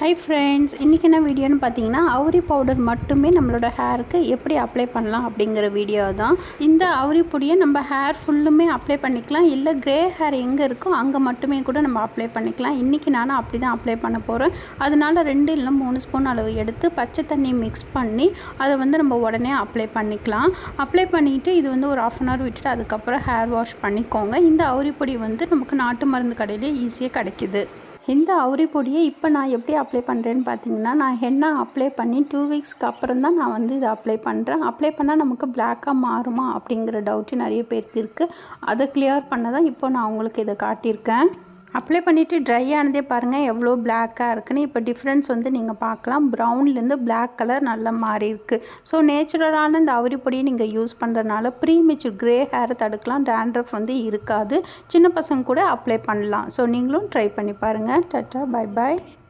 Hi friends இன்றைக்கி என்ன வீடியோன்னு பார்த்தீங்கன்னா அவுரி பவுடர் மட்டுமே நம்மளோட ஹேருக்கு எப்படி அப்ளை பண்ணலாம் அப்படிங்கிற வீடியோ தான். இந்த அவுரி பொடியை நம்ம ஹேர் ஃபுல்லுமே அப்ளை பண்ணிக்கலாம். இல்லை க்ரே ஹேர் எங்கே இருக்கோ அங்கே மட்டுமே கூட நம்ம அப்ளை பண்ணிக்கலாம். இன்றைக்கி நானும் அப்படி தான் அப்ளை பண்ண போகிறேன் அதனால ரெண்டு இல்லை மூணு ஸ்பூன் அளவு எடுத்து பச்சை தண்ணி மிக்ஸ் பண்ணி அதை வந்து நம்ம உடனே அப்ளை பண்ணிக்கலாம். அப்ளை பண்ணிவிட்டு இது வந்து ஒரு ஆஃப் அன் ஹவர் விட்டுட்டு அதுக்கப்புறம் ஹேர் வாஷ் பண்ணிக்கோங்க. இந்த அவுரி பொடி வந்து நமக்கு நாட்டு மருந்து கடையிலே ஈஸியாக கிடைக்கிது. இந்த அவுரி பொடியை இப்போ நான் எப்படி அப்ளை பண்ணுறேன்னு பார்த்தீங்கன்னா நான் ஹென்னா அப்ளை பண்ணி டூ வீக்ஸ்க்கு அப்புறம் தான் நான் வந்து இதை அப்ளை பண்ணுறேன் அப்ளை பண்ணால் நமக்கு பிளாக்காக மாறுமா அப்படிங்கிற டவுட்டு நிறைய பேருக்கு இருக்குது அதை கிளியர் பண்ண தான் இப்போ நான் உங்களுக்கு இதை காட்டியிருக்கேன். அப்ளை பண்ணிவிட்டு ட்ரை ஆனதே பாருங்கள் எவ்வளோ பிளாக்காக இருக்குன்னு. இப்போ டிஃப்ரென்ஸ் வந்து நீங்கள் பார்க்கலாம். ப்ரௌன்லேருந்து பிளாக் கலர் நல்லா மாறி இருக்குது ஸோ நேச்சுரலான இந்த அவுரி பொடியை நீங்கள் யூஸ் பண்ணுறதுனால ப்ரீமெச்சூர் க்ரே ஹேரை தடுக்கலாம். டேண்ட்ரஃப் வந்து இருக்காது. சின்ன பசங்க கூட அப்ளை பண்ணலாம். ஸோ நீங்களும் ட்ரை பண்ணி பாருங்கள் டட்டா பை பாய்